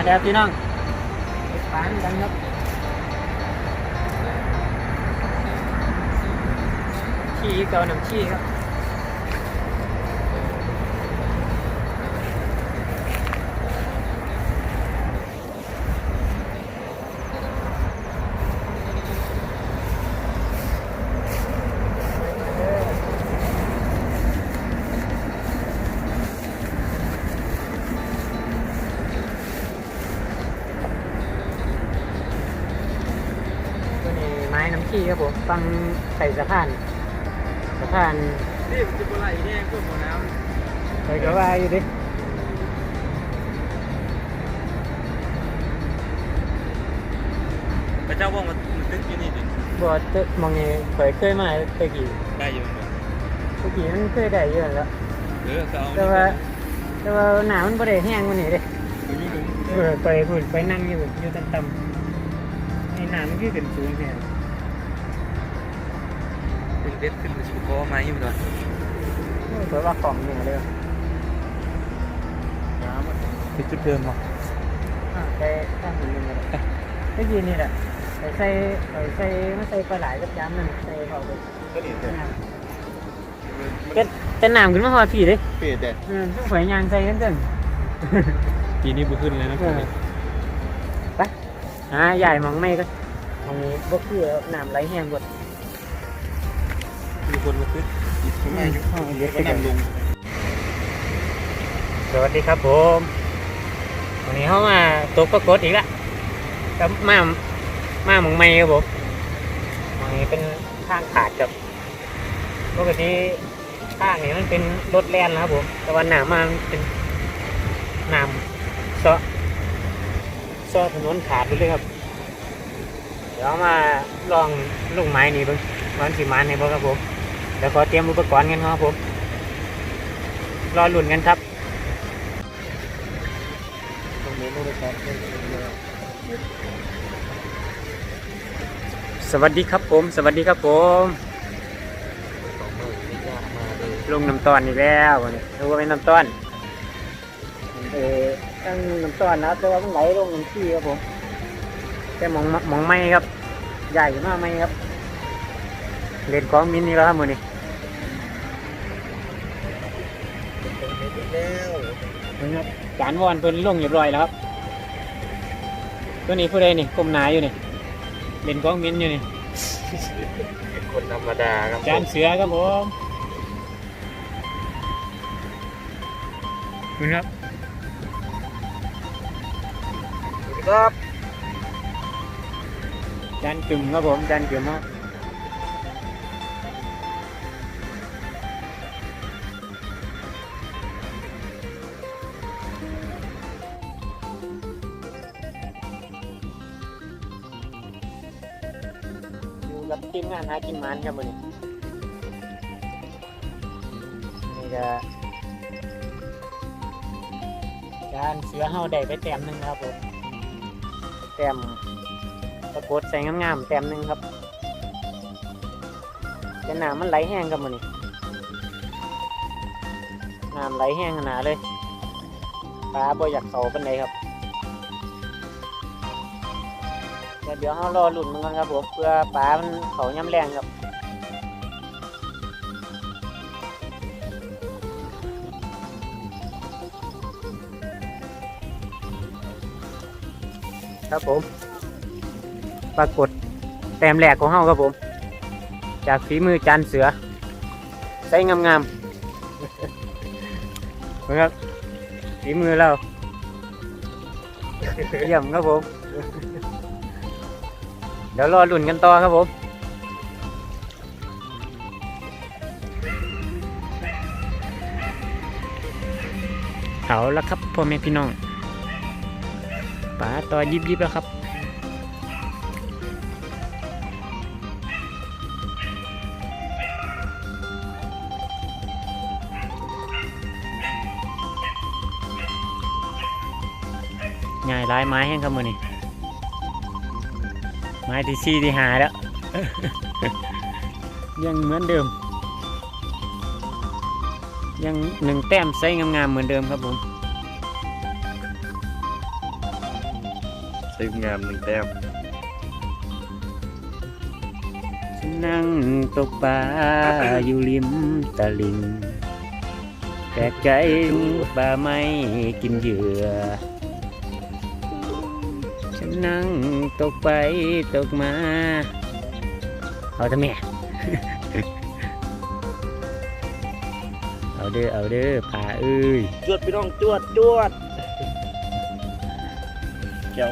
มาแล้วพี่น้องไปปานกันครับขี้เกาหนังขี้ครับ ขี้ครับผมฟังไข่สะพานสะพานนี่มันจะเป็นไรแห้งก็หมดน้เคยก็ว่าอยู่ดิำพระเจ้าว่ามันตึกอยู่นี่ดิบอเจอมองนี้เคยเคยมาตะกี้ได้อยู่มั้งตะกี้มันเคยได้เยอะแล้วเออก็เอาแต่ว่าแต่ว่าหนามันบ่ได้แห้งกว่านี้เด้อยู่นี่ลุงเออไปพุ่นไปนั่งอยู่อยู่ต่ำๆไอ้หนามันคือขึ้นสูงแท้เป็น เด็ดขึ้นมาชิบคอไม้อยู่ก่อนเปิดว่าของเนี่ยเลยน้ำมันเป็นจุดเดิมป่ะอ่าไปตั้งมันเลยตะกี้นี่แหละไปใส่ไปใส่มาใส่ปลาไหลกับยำนั่นใส่เข้าไปก็นี่เด็ดเป็นเป็นน้ำขึ้นมาหอดผีเลยเปลี่ยนเด็ดอืมต้องฝอยยางใส่กันเกินปีนี้บุขึ้นเลยนะเออไปหาใหญ่มองไม่ก็มองนี้บ่คือแล้วน้ำไหลแห้งหมดมี คนมาตึกหยิบขึ้นมาอยู่ห้องเล็กก็นำลงสวัสดีครับผมวันนี้เข้ามาตกปรากฏอีกละกับมามาหมองไม่ครับผมหมองนี้เป็นทางขาดครับปกติทางนี้มันเป็นรถแล่นนะครับผมแต่ว่าหนามามันเป็นน้ำเซาะเซาะถนนขาดไปเลยครับ เดี๋ยวมาลองลูกไม้นี่บิ่งวันสิมานในบ่ครับผม เดี๋ยวขอเตรียมอุปกรณ์กันครับผม รอลุ่นกันครับตรงนี้ไม่ได้ครับสวัสดีครับผม สวัสดีครับผมสองมือไม่ยากมาเลยลงน้ำตอนอีกแล้ววันนี้รู้ว่าเป็นน้ำตอนเออตั้งน้ำตอนนะแต่ว่ามันไหลลงน้ำที่ครับผมแต่มองมองไม่ครับ ใหญ่มากไม่ครับ เล่นของมินนี่แล้วครับมือนี้แล้วนะครับจานวอนเพิ่นลงเรียบร้อยแล้วครับ ตัวนี้ผู้ใดนี่ก้มหนาอยู่นี่เล่นของมินอยู่นี่คนธรรมดาครับจานเสือครับผมคุณครับครับจานกึ่มครับผมจานกึ่มครับ หากินมันครับวันนี้นี่ก็จานเสือเฮาได้ไปแต้มหนึ่งครับผมแต้มปรากฏใส่งามๆแต้มหนึ่งครับแต่น้ำมันไหลแห้งครับมันนี่น้ำไหลแห้งขนาดเลยปลาบ่อยากเขาเป็นไดครับ เดี๋ยวเรารอหลุนมันกันครับผมเพื่อปลามันเขาย่ำแรงครับครับผม ปรากฏแต้มแรกของเฮาครับผม จากฝีมือจานเสือใส่งามๆนะครับฝีมือเราเยี่ยมครับผม ดี๋ยวรอลุ่นกันต่อครับผม เอาละครับพ่อแม่พี่น้องป๋าต่อยิบยิบแล้วครับง่ายหลายไม้แห้งครับมือนี่ ไม้ที่สี่ที่หาแล้วยังเหมือนเดิม ยังหนึ่งแต้มไซส์งามๆเหมือนเดิมครับผมทีมงานหนึ่งแต้มฉันนั่งตกปลาอยู่ริมตลิ่งแปลกใจปลาไม่กินเหยื่อฉั นนั่งตกไปตกมา เอาทำไมเอาเด้อเอาเด้อปลาเอ้ยจวดพี่น้องจวดจวดเจ้า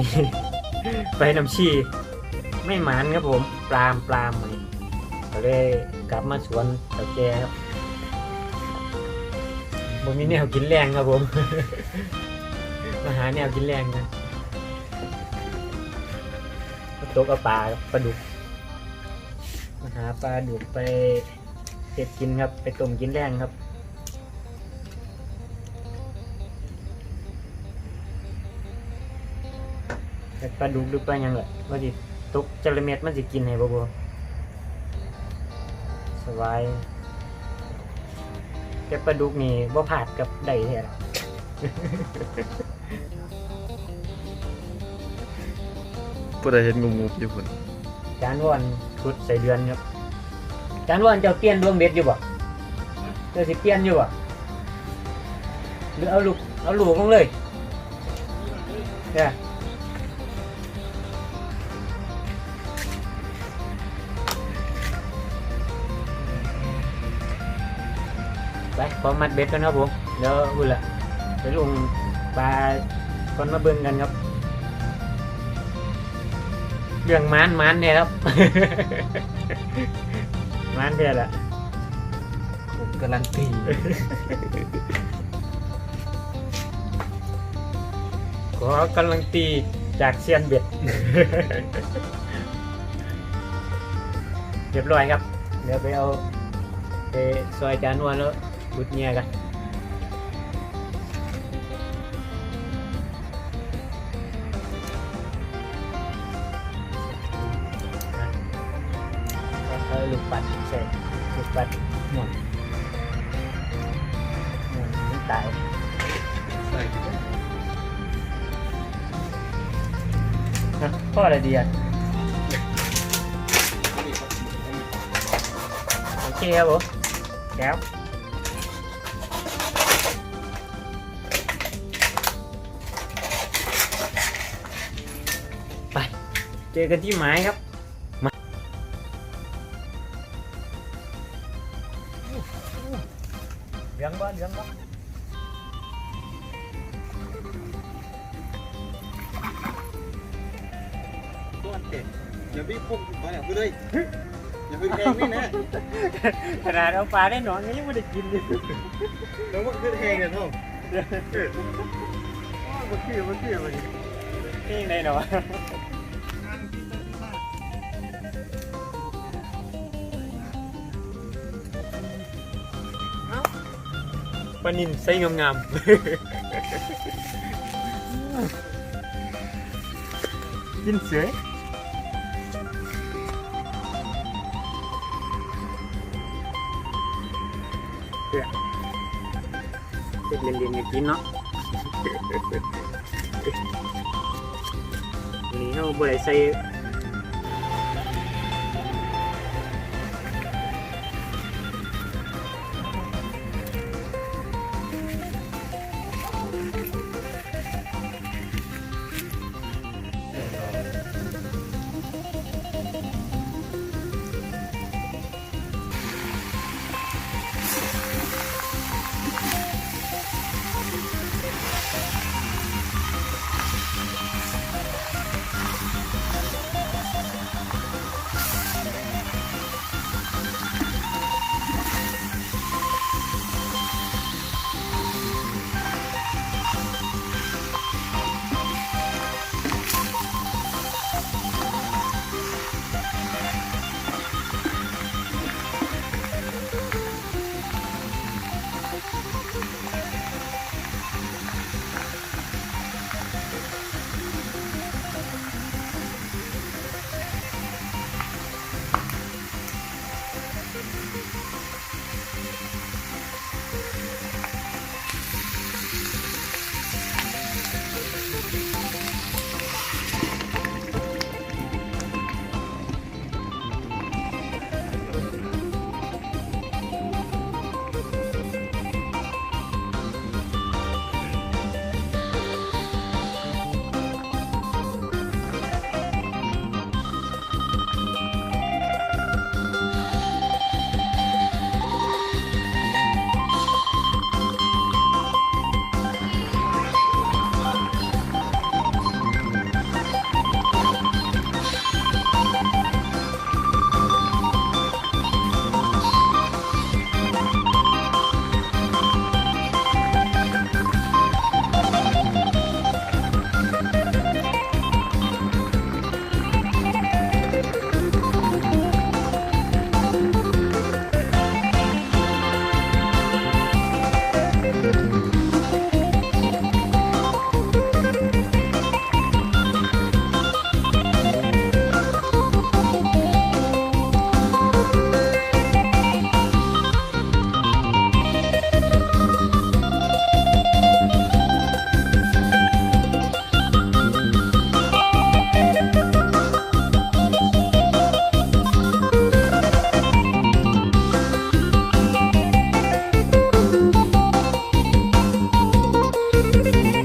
นี่ไปน้ำชีไม่หมานครับผมปลามปลามเลยก็เลยกลับมาสวนตะแกครับผมมีแนวกินแรงครับผมมาหาแนวกินแรงนะมาตกเอาปลาปลาดุกมาหาปลาดุกไปเก็บกินครับ ไปต้มกินแรงครับ ปลาดุกหรือปลาหยังแหละว่าสิตกจระเม็ดมันสิกินให้บ่บ่สบายแต่ปลาดุกนี่บ่ผาดกับได้แท้ล่ะผู้ใดเห็นงูงูอยู่พุ่นจานว่อนขุดใส่เดือนครับจานว่อนเจ้าเปลี่ยนดวงเบ็ดอยู่บ่เจ้าสิเปลี่ยนอยู่บ่หรือเอาลูกเอาลูกลงเลยเนี่ย ขอมัดเบ็ดกันครับผมเดี๋ยวบุญละไปลงปลาคนมาเบิ่งกันครับเรื่องมานมานเนี่ยครับมานเนี่ยแหละการันตีขอกำลังตีจากเซียนเบ็ดเรียบร้อยครับ เดี๋ยวไปเอาไปซอยจานวนแล้ว บุดเงียกันนะเอาลูกปัดใส่ลูกปัดหมุนหมุนมันตายใส่ฮะพ่ออะไรดีอะโอเคครับผมแล้ว เจอกันที่หมายครับมาเหลืองบ้านเหลืองบ้านตัวเด็ดอย่าพี่พุ่งไปอย่าพึ่งเลยอย่าพึ่งแทงนี่นะขนาดเอาปลาได้หนอนยังไม่ได้กินเลยแล้วมันคือแทงเนี่ยท่องมันคือมันคือมันนี่ไงเนา ปลานินไส้งามๆ กินเสือเสือเด็กเรียนๆกันกินเนาะวันนี้เราบริใส่